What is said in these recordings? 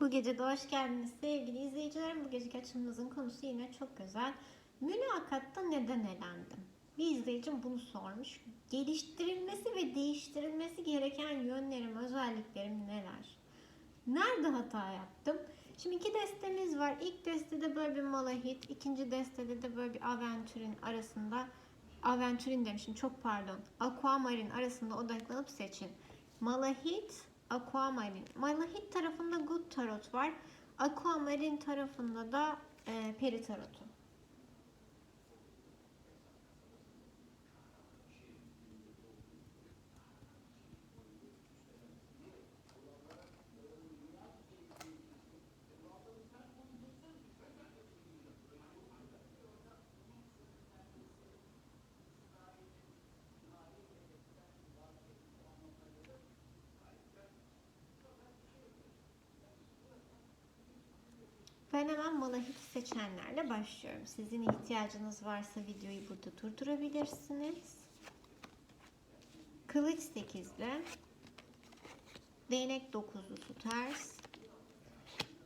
Bu gece de hoş geldiniz sevgili izleyicilerim. Bu geceki açımızın konusu yine çok güzel. Mülakatta neden elendim? Bir izleyicim bunu sormuş. Geliştirilmesi ve değiştirilmesi gereken yönlerim, özelliklerim neler? Nerede hata yaptım? Şimdi iki destemiz var. İlk destede böyle bir malahit, ikinci destede de böyle bir aventurin arasında aventurin demişim çok pardon. Aquamarine arasında odaklanıp seçin. Malahit, Aquamarine. Malahit tarafında Good Tarot var. Aquamarine tarafında da e, Peri Tarot'u. Ben hemen malahit seçenlerle başlıyorum. Sizin ihtiyacınız varsa videoyu burada durdurabilirsiniz. Kılıç 8'li. Değnek 9'lusu ters.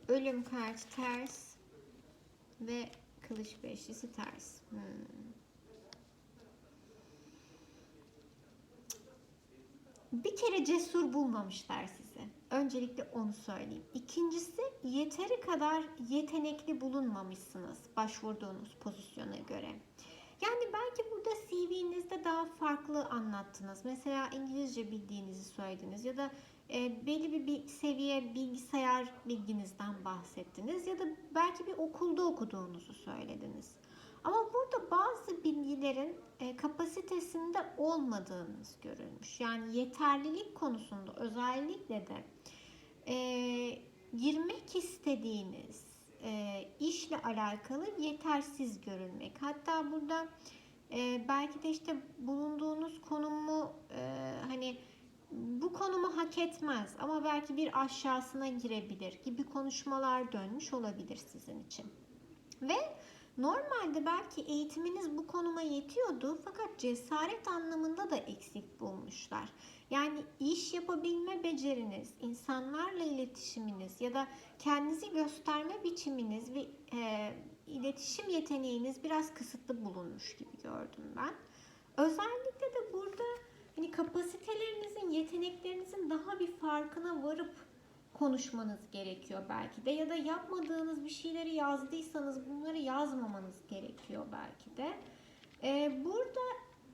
Ölüm kartı ters. Ve kılıç beşlisi ters. Hmm. Bir kere cesur bulmamışlar sizi. Öncelikle onu söyleyeyim. İkincisi yeteri kadar yetenekli bulunmamışsınız başvurduğunuz pozisyona göre. Yani belki burada CV'nizde daha farklı anlattınız. Mesela İngilizce bildiğinizi söylediniz ya da e, belli bir, bir seviye bilgisayar bilginizden bahsettiniz ya da belki bir okulda okuduğunuzu söylediniz. Ama burada bazı bilgilerin e, kapasitesinde olmadığınız görülmüş. Yani yeterlilik konusunda özellikle de e, girmek istediğiniz e, işle alakalı yetersiz görülmek. Hatta burada e, belki de işte bulunduğunuz konumu e, hani bu konumu hak etmez ama belki bir aşağısına girebilir gibi konuşmalar dönmüş olabilir sizin için. Ve Normalde belki eğitiminiz bu konuma yetiyordu fakat cesaret anlamında da eksik bulmuşlar. Yani iş yapabilme beceriniz, insanlarla iletişiminiz ya da kendinizi gösterme biçiminiz ve e, iletişim yeteneğiniz biraz kısıtlı bulunmuş gibi gördüm ben. Özellikle de burada hani kapasitelerinizin, yeteneklerinizin daha bir farkına varıp konuşmanız gerekiyor belki de ya da yapmadığınız bir şeyleri yazdıysanız bunları yazmamanız gerekiyor belki de. Ee, burada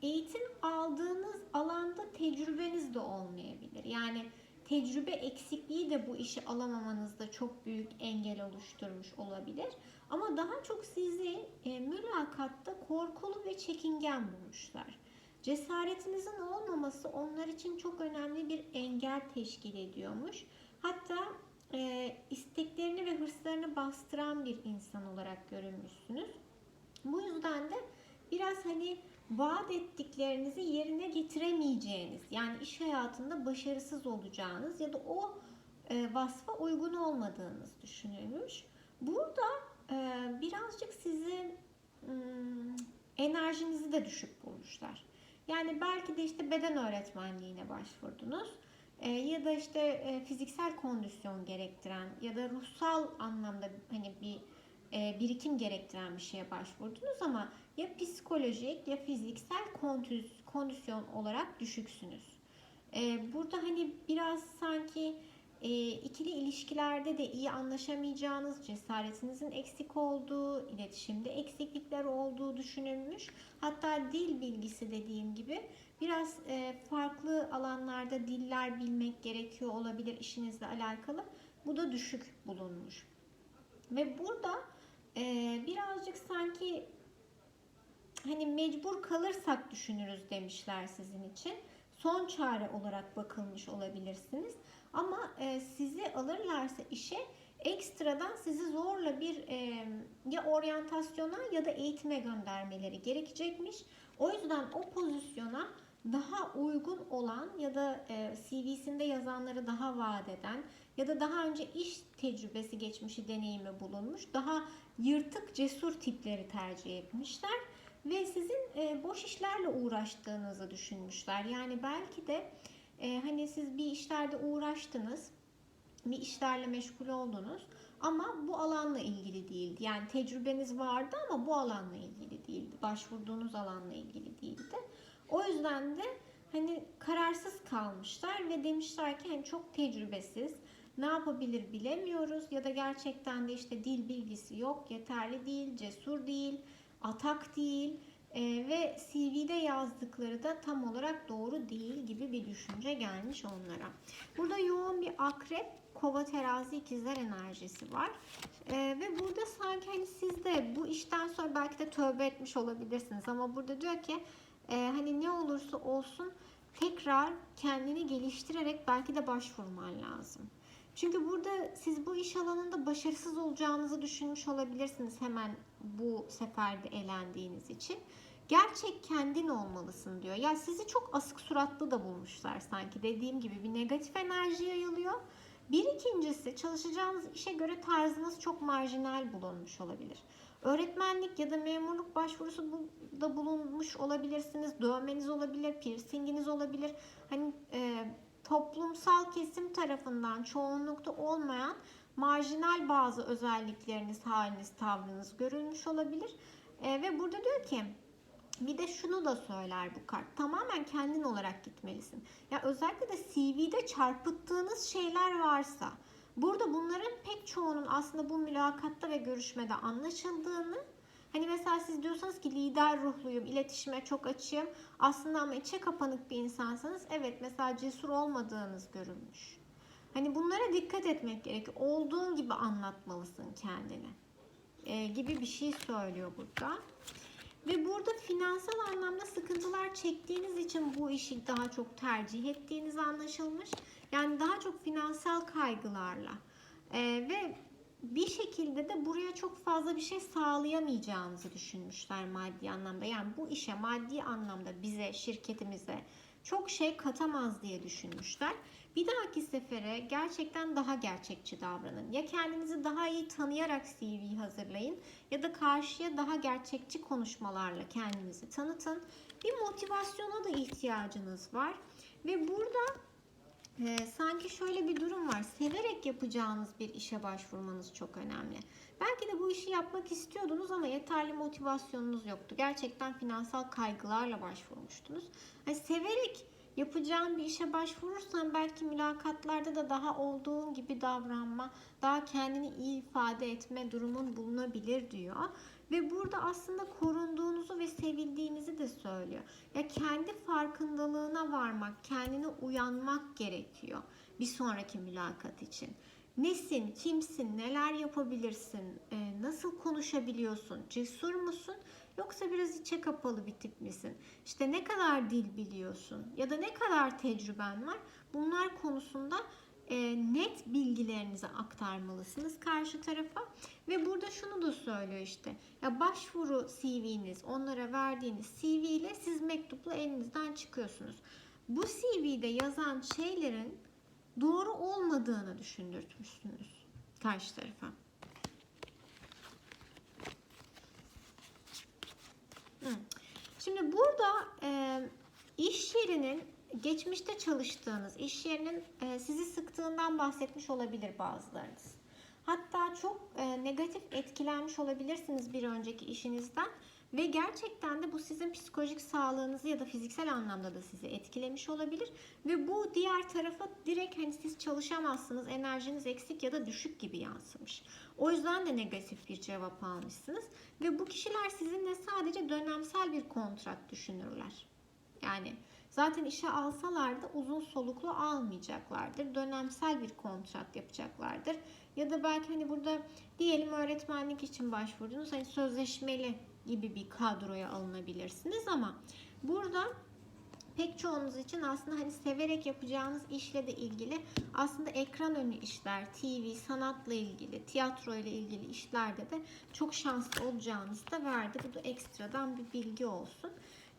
eğitim aldığınız alanda tecrübeniz de olmayabilir. Yani tecrübe eksikliği de bu işi alamamanızda çok büyük engel oluşturmuş olabilir. Ama daha çok sizi e, mülakatta korkulu ve çekingen bulmuşlar. Cesaretinizin olmaması onlar için çok önemli bir engel teşkil ediyormuş. Hatta e, isteklerini ve hırslarını bastıran bir insan olarak görünmüşsünüz. Bu yüzden de biraz hani vaat ettiklerinizi yerine getiremeyeceğiniz yani iş hayatında başarısız olacağınız ya da o e, vasfa uygun olmadığınız düşünülmüş. Burada e, birazcık sizi e, enerjinizi de düşük bulmuşlar. Yani belki de işte beden öğretmenliğine başvurdunuz e, ya da işte e, fiziksel kondisyon gerektiren ya da ruhsal anlamda hani bir e, birikim gerektiren bir şeye başvurdunuz ama ya psikolojik ya fiziksel kondisyon olarak düşüksünüz. E, burada hani biraz sanki e, ikili ilişkilerde de iyi anlaşamayacağınız, cesaretinizin eksik olduğu, iletişimde eksiklikler olduğu düşünülmüş. Hatta dil bilgisi dediğim gibi biraz e, farklı alanlarda diller bilmek gerekiyor olabilir işinizle alakalı. Bu da düşük bulunmuş. Ve burada e, birazcık sanki hani mecbur kalırsak düşünürüz demişler sizin için. Son çare olarak bakılmış olabilirsiniz. Ama e, sizi alırlarsa işe ekstradan sizi zorla bir e, ya oryantasyona ya da eğitime göndermeleri gerekecekmiş. O yüzden o pozisyona daha uygun olan ya da e, CV'sinde yazanları daha vaat eden ya da daha önce iş tecrübesi geçmişi deneyimi bulunmuş daha yırtık cesur tipleri tercih etmişler ve sizin e, boş işlerle uğraştığınızı düşünmüşler. Yani belki de e, hani siz bir işlerde uğraştınız bir işlerle meşgul oldunuz ama bu alanla ilgili değildi. Yani tecrübeniz vardı ama bu alanla ilgili değildi. Başvurduğunuz alanla ilgili değildi. O yüzden de hani kararsız kalmışlar ve demişler ki hani çok tecrübesiz, ne yapabilir bilemiyoruz ya da gerçekten de işte dil bilgisi yok, yeterli değil, cesur değil, atak değil e, ve CV'de yazdıkları da tam olarak doğru değil gibi bir düşünce gelmiş onlara. Burada yoğun bir akrep, kova terazi ikizler enerjisi var. E, ve burada sanki hani siz de bu işten sonra belki de tövbe etmiş olabilirsiniz ama burada diyor ki e, hani ne olursa olsun tekrar kendini geliştirerek belki de başvurman lazım. Çünkü burada siz bu iş alanında başarısız olacağınızı düşünmüş olabilirsiniz hemen bu seferde elendiğiniz için. Gerçek kendin olmalısın diyor. Ya sizi çok asık suratlı da bulmuşlar sanki. Dediğim gibi bir negatif enerji yayılıyor. Bir ikincisi çalışacağınız işe göre tarzınız çok marjinal bulunmuş olabilir. Öğretmenlik ya da memurluk başvurusu da bulunmuş olabilirsiniz. Dövmeniz olabilir, piercinginiz olabilir. Hani e, toplumsal kesim tarafından çoğunlukta olmayan marjinal bazı özellikleriniz, haliniz, tavrınız görülmüş olabilir. E, ve burada diyor ki bir de şunu da söyler bu kart. Tamamen kendin olarak gitmelisin. Ya özellikle de CV'de çarpıttığınız şeyler varsa burada bunların pek çoğunun aslında bu mülakatta ve görüşmede anlaşıldığını Hani mesela siz diyorsanız ki lider ruhluyum, iletişime çok açığım. Aslında ama içe kapanık bir insansanız evet mesela cesur olmadığınız görülmüş. Hani bunlara dikkat etmek gerekiyor. Olduğun gibi anlatmalısın kendini. Ee, gibi bir şey söylüyor burada. Ve burada finansal anlamda sıkıntılar çektiğiniz için bu işi daha çok tercih ettiğiniz anlaşılmış. Yani daha çok finansal kaygılarla. Ee, ve bir şekilde de buraya çok fazla bir şey sağlayamayacağınızı düşünmüşler maddi anlamda. Yani bu işe maddi anlamda bize, şirketimize çok şey katamaz diye düşünmüşler. Bir dahaki sefere gerçekten daha gerçekçi davranın. Ya kendinizi daha iyi tanıyarak CV hazırlayın ya da karşıya daha gerçekçi konuşmalarla kendinizi tanıtın. Bir motivasyona da ihtiyacınız var. Ve burada ee, sanki şöyle bir durum var. Severek yapacağınız bir işe başvurmanız çok önemli. Belki de bu işi yapmak istiyordunuz ama yeterli motivasyonunuz yoktu. Gerçekten finansal kaygılarla başvurmuştunuz. Yani severek yapacağın bir işe başvurursan belki mülakatlarda da daha olduğun gibi davranma, daha kendini iyi ifade etme durumun bulunabilir diyor. Ve burada aslında korunduğunuzu ve sevildiğinizi de söylüyor. Ya kendi farkındalığına varmak, kendine uyanmak gerekiyor bir sonraki mülakat için. Nesin, kimsin, neler yapabilirsin, e, nasıl konuşabiliyorsun, cesur musun yoksa biraz içe kapalı bir tip misin? İşte ne kadar dil biliyorsun ya da ne kadar tecrüben var bunlar konusunda e, net bilgilerinizi aktarmalısınız karşı tarafa. Ve burada şunu da söylüyor işte. Ya başvuru CV'niz, onlara verdiğiniz CV ile siz mektupla elinizden çıkıyorsunuz. Bu CV'de yazan şeylerin doğru olmadığını düşündürtmüşsünüz karşı tarafa. Şimdi burada e, iş yerinin geçmişte çalıştığınız iş yerinin e, sizi sıktığından bahsetmiş olabilir bazılarınız. Hatta çok e, negatif etkilenmiş olabilirsiniz bir önceki işinizden ve gerçekten de bu sizin psikolojik sağlığınızı ya da fiziksel anlamda da sizi etkilemiş olabilir ve bu diğer tarafa direkt hani siz çalışamazsınız, enerjiniz eksik ya da düşük gibi yansımış. O yüzden de negatif bir cevap almışsınız ve bu kişiler sizinle sadece dönemsel bir kontrat düşünürler. Yani Zaten işe alsalar da uzun soluklu almayacaklardır. Dönemsel bir kontrat yapacaklardır. Ya da belki hani burada diyelim öğretmenlik için başvurdunuz. Hani sözleşmeli gibi bir kadroya alınabilirsiniz ama burada pek çoğunuz için aslında hani severek yapacağınız işle de ilgili aslında ekran önü işler, TV, sanatla ilgili, tiyatro ile ilgili işlerde de çok şanslı olacağınızı da verdi. Bu da ekstradan bir bilgi olsun.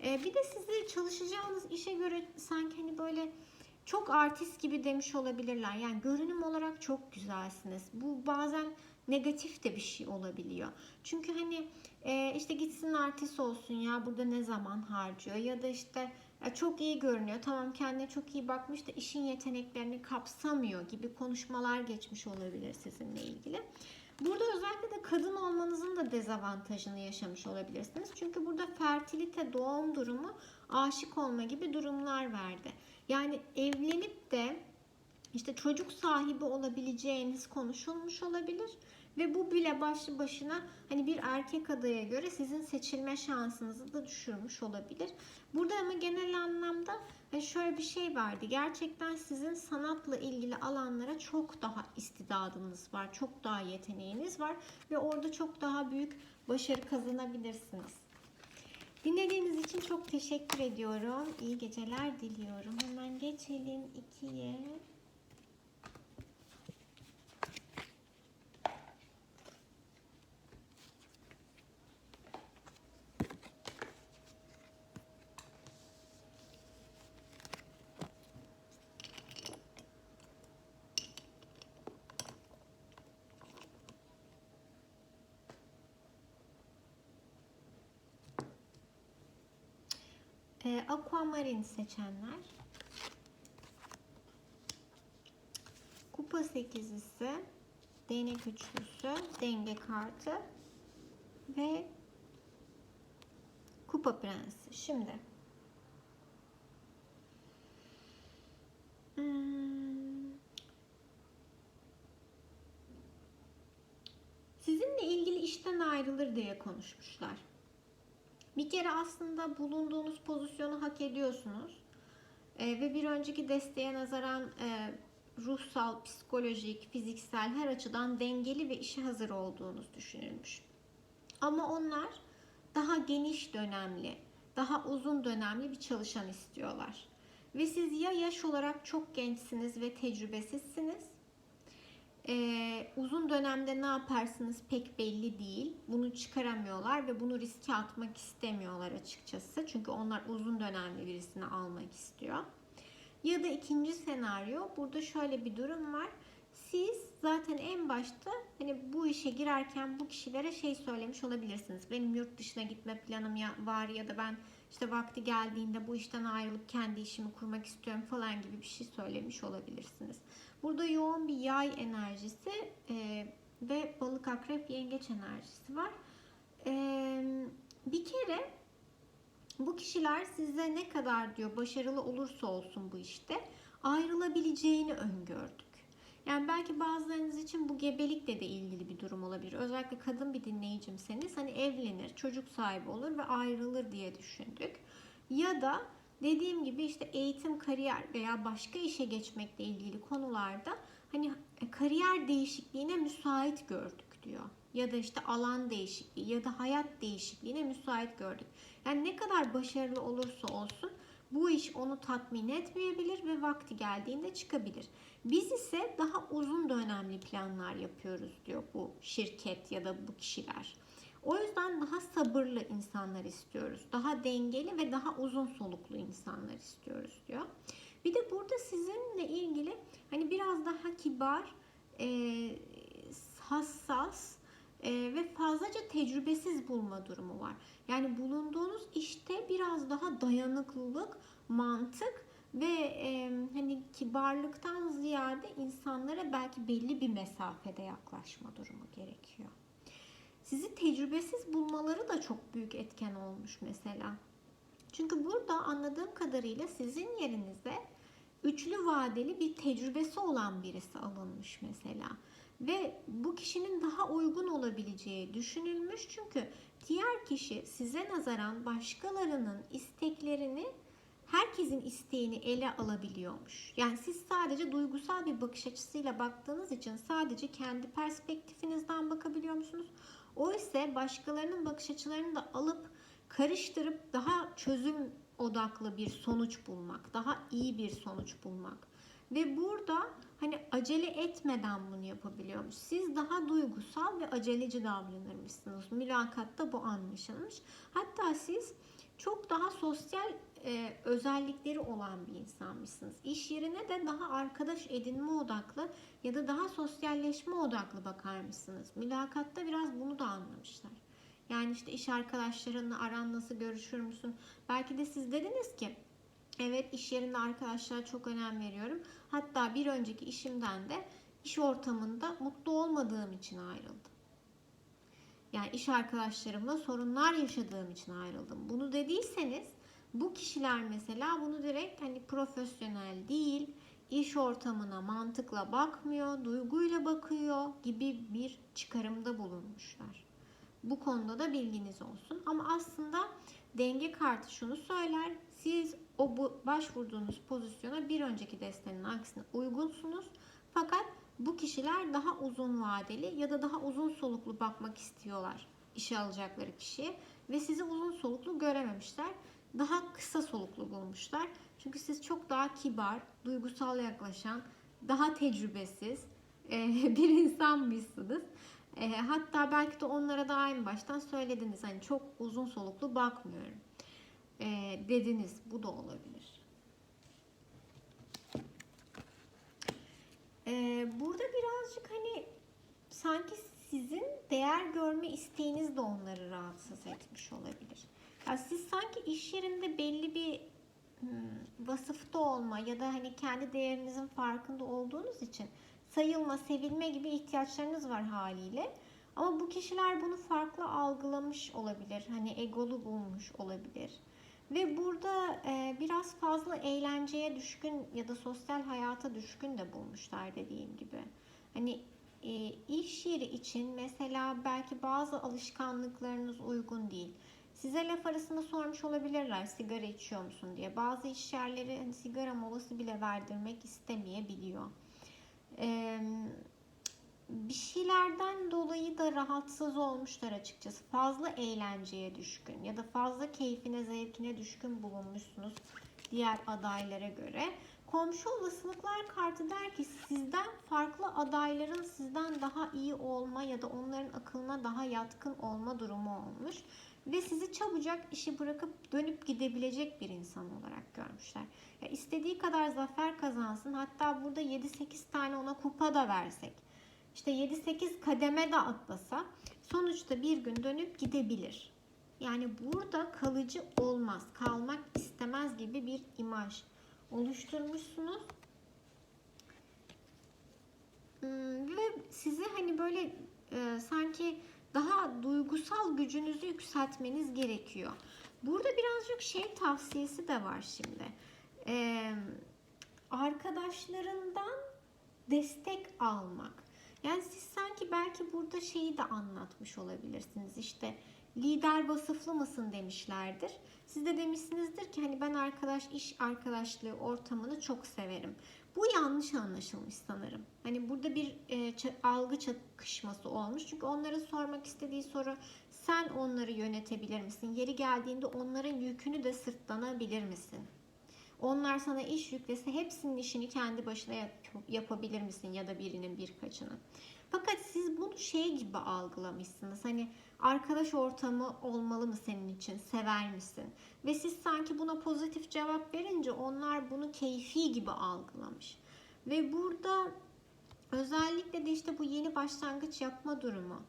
Ee, bir de sizi çalışacağınız işe göre sanki hani böyle çok artist gibi demiş olabilirler. Yani görünüm olarak çok güzelsiniz. Bu bazen negatif de bir şey olabiliyor. Çünkü hani e, işte gitsin artist olsun ya burada ne zaman harcıyor ya da işte Ya çok iyi görünüyor. Tamam kendine çok iyi bakmış da işin yeteneklerini kapsamıyor gibi konuşmalar geçmiş olabilir sizinle ilgili. Burada özellikle de kadın olmanızın da dezavantajını yaşamış olabilirsiniz. Çünkü burada fertilite, doğum durumu, aşık olma gibi durumlar verdi. Yani evlenip de işte çocuk sahibi olabileceğiniz konuşulmuş olabilir. Ve bu bile başlı başına hani bir erkek adaya göre sizin seçilme şansınızı da düşürmüş olabilir. Burada ama genel anlamda hani şöyle bir şey vardı. Gerçekten sizin sanatla ilgili alanlara çok daha istidadınız var. Çok daha yeteneğiniz var. Ve orada çok daha büyük başarı kazanabilirsiniz. Dinlediğiniz için çok teşekkür ediyorum. İyi geceler diliyorum. Hemen geçelim ikiye. Ee, Aquamarine seçenler. Kupa sekizlisi, değnek üçlüsü, denge kartı ve kupa prensi. Şimdi hmm, sizinle ilgili işten ayrılır diye konuşmuşlar. Bir kere aslında bulunduğunuz pozisyonu hak ediyorsunuz. Ee, ve bir önceki desteğe nazaran e, ruhsal, psikolojik, fiziksel her açıdan dengeli ve işe hazır olduğunuz düşünülmüş. Ama onlar daha geniş dönemli, daha uzun dönemli bir çalışan istiyorlar. Ve siz ya yaş olarak çok gençsiniz ve tecrübesizsiniz ee, uzun dönemde ne yaparsınız pek belli değil. Bunu çıkaramıyorlar ve bunu riske atmak istemiyorlar açıkçası. Çünkü onlar uzun dönemli birisini almak istiyor. Ya da ikinci senaryo burada şöyle bir durum var. Siz zaten en başta hani bu işe girerken bu kişilere şey söylemiş olabilirsiniz. Benim yurt dışına gitme planım ya, var ya da ben işte vakti geldiğinde bu işten ayrılıp kendi işimi kurmak istiyorum falan gibi bir şey söylemiş olabilirsiniz. Burada yoğun bir yay enerjisi e, ve balık akrep yengeç enerjisi var. E, bir kere bu kişiler size ne kadar diyor başarılı olursa olsun bu işte ayrılabileceğini öngördük. Yani belki bazılarınız için bu gebelikle de ilgili bir durum olabilir. Özellikle kadın bir dinleyicimseniz hani evlenir, çocuk sahibi olur ve ayrılır diye düşündük. Ya da dediğim gibi işte eğitim, kariyer veya başka işe geçmekle ilgili konularda hani kariyer değişikliğine müsait gördük diyor. Ya da işte alan değişikliği ya da hayat değişikliğine müsait gördük. Yani ne kadar başarılı olursa olsun bu iş onu tatmin etmeyebilir ve vakti geldiğinde çıkabilir. Biz ise daha uzun dönemli planlar yapıyoruz diyor bu şirket ya da bu kişiler. O yüzden daha sabırlı insanlar istiyoruz. Daha dengeli ve daha uzun soluklu insanlar istiyoruz diyor. Bir de burada sizinle ilgili hani biraz daha kibar, e, hassas e, ve fazlaca tecrübesiz bulma durumu var. Yani bulunduğunuz işte biraz daha dayanıklılık, mantık ve e, hani kibarlıktan ziyade insanlara belki belli bir mesafede yaklaşma durumu gerekiyor. Sizi tecrübesiz bulmaları da çok büyük etken olmuş mesela. Çünkü burada anladığım kadarıyla sizin yerinize üçlü vadeli bir tecrübesi olan birisi alınmış mesela. Ve bu kişinin daha uygun olabileceği düşünülmüş. Çünkü diğer kişi size nazaran başkalarının isteklerini herkesin isteğini ele alabiliyormuş. Yani siz sadece duygusal bir bakış açısıyla baktığınız için sadece kendi perspektifinizden bakabiliyor musunuz? O ise başkalarının bakış açılarını da alıp karıştırıp daha çözüm odaklı bir sonuç bulmak, daha iyi bir sonuç bulmak. Ve burada hani acele etmeden bunu yapabiliyormuş. Siz daha duygusal ve aceleci davranırmışsınız. Mülakatta bu anlaşılmış. Hatta siz çok daha sosyal e, özellikleri olan bir insanmışsınız. İş yerine de daha arkadaş edinme odaklı ya da daha sosyalleşme odaklı bakar mısınız? Mülakatta biraz bunu da anlamışlar. Yani işte iş arkadaşlarınla aran nasıl görüşür müsün? Belki de siz dediniz ki Evet iş yerinde arkadaşlar çok önem veriyorum. Hatta bir önceki işimden de iş ortamında mutlu olmadığım için ayrıldım. Yani iş arkadaşlarımla sorunlar yaşadığım için ayrıldım. Bunu dediyseniz bu kişiler mesela bunu direkt hani profesyonel değil, iş ortamına mantıkla bakmıyor, duyguyla bakıyor gibi bir çıkarımda bulunmuşlar. Bu konuda da bilginiz olsun. Ama aslında denge kartı şunu söyler. Siz o bu başvurduğunuz pozisyona bir önceki destenin aksine uygunsunuz. Fakat bu kişiler daha uzun vadeli ya da daha uzun soluklu bakmak istiyorlar işe alacakları kişiye ve sizi uzun soluklu görememişler. Daha kısa soluklu bulmuşlar. Çünkü siz çok daha kibar, duygusal yaklaşan, daha tecrübesiz e, bir insanmışsınız. E, hatta belki de onlara da aynı baştan söylediniz. Hani çok uzun soluklu bakmıyorum e, dediniz. Bu da olabilir. Burada birazcık hani sanki sizin değer görme isteğiniz de onları rahatsız etmiş olabilir. Ya siz sanki iş yerinde belli bir hmm, vasıfta olma ya da hani kendi değerinizin farkında olduğunuz için sayılma, sevilme gibi ihtiyaçlarınız var haliyle. Ama bu kişiler bunu farklı algılamış olabilir. Hani egolu bulmuş olabilir. Ve burada e, biraz fazla eğlenceye düşkün ya da sosyal hayata düşkün de bulmuşlar dediğim gibi. Hani e, iş yeri için mesela belki bazı alışkanlıklarınız uygun değil. Size laf arasında sormuş olabilirler sigara içiyor musun diye. Bazı iş yerleri hani sigara molası bile verdirmek istemeyebiliyor. Ee, bir şeylerden dolayı da rahatsız olmuşlar açıkçası. Fazla eğlenceye düşkün ya da fazla keyfine, zevkine düşkün bulunmuşsunuz diğer adaylara göre. Komşu olasılıklar kartı der ki sizden farklı adayların sizden daha iyi olma ya da onların akılına daha yatkın olma durumu olmuş. Ve sizi çabucak işi bırakıp dönüp gidebilecek bir insan olarak görmüşler. Ya istediği kadar zafer kazansın. Hatta burada 7-8 tane ona kupa da versek. işte 7-8 kademe de atlasa sonuçta bir gün dönüp gidebilir. Yani burada kalıcı olmaz, kalmak istemez gibi bir imaj oluşturmuşsunuz. Hmm, ve sizi hani böyle e, sanki daha duygusal gücünüzü yükseltmeniz gerekiyor. Burada birazcık şey tavsiyesi de var şimdi. Ee, arkadaşlarından destek almak. Yani siz sanki belki burada şeyi de anlatmış olabilirsiniz. İşte lider vasıflı mısın demişlerdir. Siz de ki hani ben arkadaş iş arkadaşlığı ortamını çok severim. Bu yanlış anlaşılmış sanırım. Hani burada bir e, algı çakışması olmuş. Çünkü onların sormak istediği soru sen onları yönetebilir misin? Yeri geldiğinde onların yükünü de sırtlanabilir misin? Onlar sana iş yüklese hepsinin işini kendi başına yap- yapabilir misin ya da birinin birkaçını? Fakat siz bunu şey gibi algılamışsınız. Hani arkadaş ortamı olmalı mı senin için? Sever misin? Ve siz sanki buna pozitif cevap verince onlar bunu keyfi gibi algılamış. Ve burada özellikle de işte bu yeni başlangıç yapma durumu.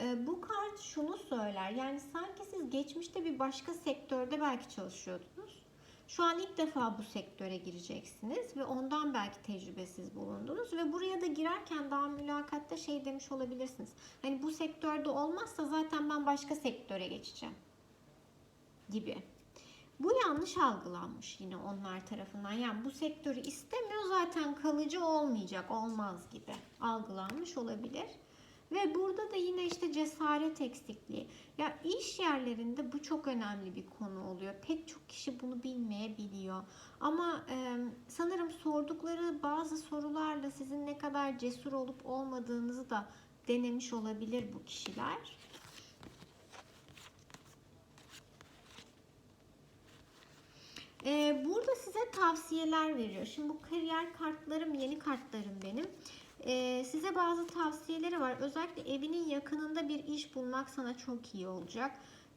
Ee, Bu kart şunu söyler. Yani sanki siz geçmişte bir başka sektörde belki çalışıyordunuz. Şu an ilk defa bu sektöre gireceksiniz ve ondan belki tecrübesiz bulundunuz ve buraya da girerken daha mülakatta şey demiş olabilirsiniz. Hani bu sektörde olmazsa zaten ben başka sektöre geçeceğim gibi. Bu yanlış algılanmış yine onlar tarafından. Yani bu sektörü istemiyor zaten kalıcı olmayacak, olmaz gibi algılanmış olabilir. Ve burada da yine işte cesaret eksikliği. Ya iş yerlerinde bu çok önemli bir konu oluyor. Pek çok kişi bunu bilmeyebiliyor. Ama e, sanırım sordukları bazı sorularla sizin ne kadar cesur olup olmadığınızı da denemiş olabilir bu kişiler. Burada size tavsiyeler veriyor. Şimdi bu kariyer kartlarım, yeni kartlarım benim. Ee, size bazı tavsiyeleri var. Özellikle evinin yakınında bir iş bulmak sana çok iyi olacak.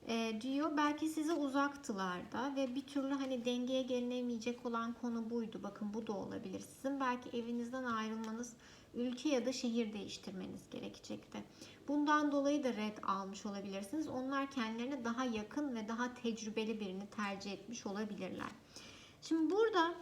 Ee, diyor belki size uzaktılar da ve bir türlü hani dengeye gelinemeyecek olan konu buydu. Bakın bu da olabilir. Sizin belki evinizden ayrılmanız, ülke ya da şehir değiştirmeniz gerekecekti. Bundan dolayı da red almış olabilirsiniz. Onlar kendilerine daha yakın ve daha tecrübeli birini tercih etmiş olabilirler. Şimdi burada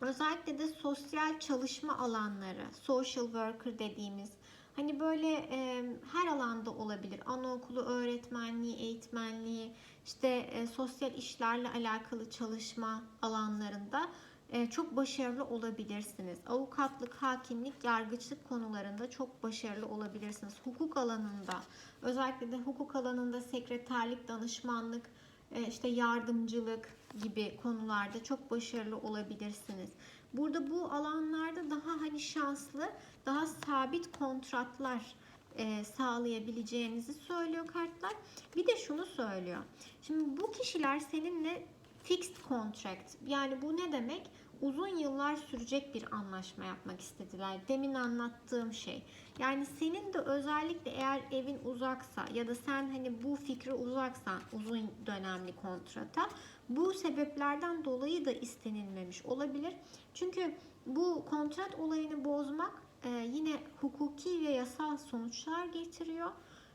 özellikle de sosyal çalışma alanları, social worker dediğimiz hani böyle e, her alanda olabilir. Anaokulu öğretmenliği, eğitmenliği, işte e, sosyal işlerle alakalı çalışma alanlarında e, çok başarılı olabilirsiniz. Avukatlık, hakimlik, yargıçlık konularında çok başarılı olabilirsiniz. Hukuk alanında, özellikle de hukuk alanında sekreterlik, danışmanlık, e, işte yardımcılık gibi konularda çok başarılı olabilirsiniz. Burada bu alanlarda daha hani şanslı, daha sabit kontratlar e, sağlayabileceğinizi söylüyor kartlar. Bir de şunu söylüyor. Şimdi bu kişiler seninle fixed contract yani bu ne demek? Uzun yıllar sürecek bir anlaşma yapmak istediler. Demin anlattığım şey. Yani senin de özellikle eğer evin uzaksa ya da sen hani bu fikri uzaksan uzun dönemli kontrata bu sebeplerden dolayı da istenilmemiş olabilir. Çünkü bu kontrat olayını bozmak e, yine hukuki ve yasal sonuçlar getiriyor.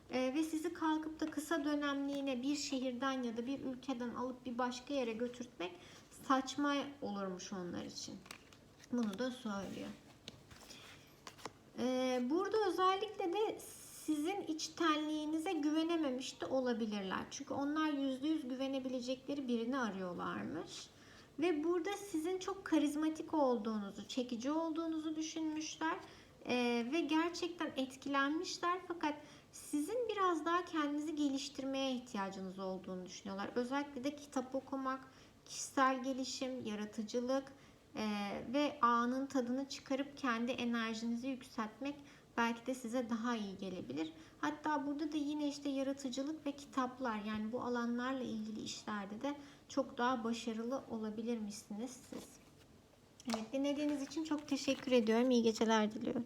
E, ve sizi kalkıp da kısa dönemliğine bir şehirden ya da bir ülkeden alıp bir başka yere götürtmek saçma olurmuş onlar için. Bunu da söylüyor. E, burada özellikle de sizin içtenliğinize güvenememiş de olabilirler. Çünkü onlar yüzde yüz güvenebilecekleri birini arıyorlarmış. Ve burada sizin çok karizmatik olduğunuzu, çekici olduğunuzu düşünmüşler. Ee, ve gerçekten etkilenmişler. Fakat sizin biraz daha kendinizi geliştirmeye ihtiyacınız olduğunu düşünüyorlar. Özellikle de kitap okumak, kişisel gelişim, yaratıcılık e, ve anın tadını çıkarıp kendi enerjinizi yükseltmek belki de size daha iyi gelebilir. Hatta burada da yine işte yaratıcılık ve kitaplar yani bu alanlarla ilgili işlerde de çok daha başarılı olabilir misiniz siz? Evet dinlediğiniz için çok teşekkür ediyorum. İyi geceler diliyorum.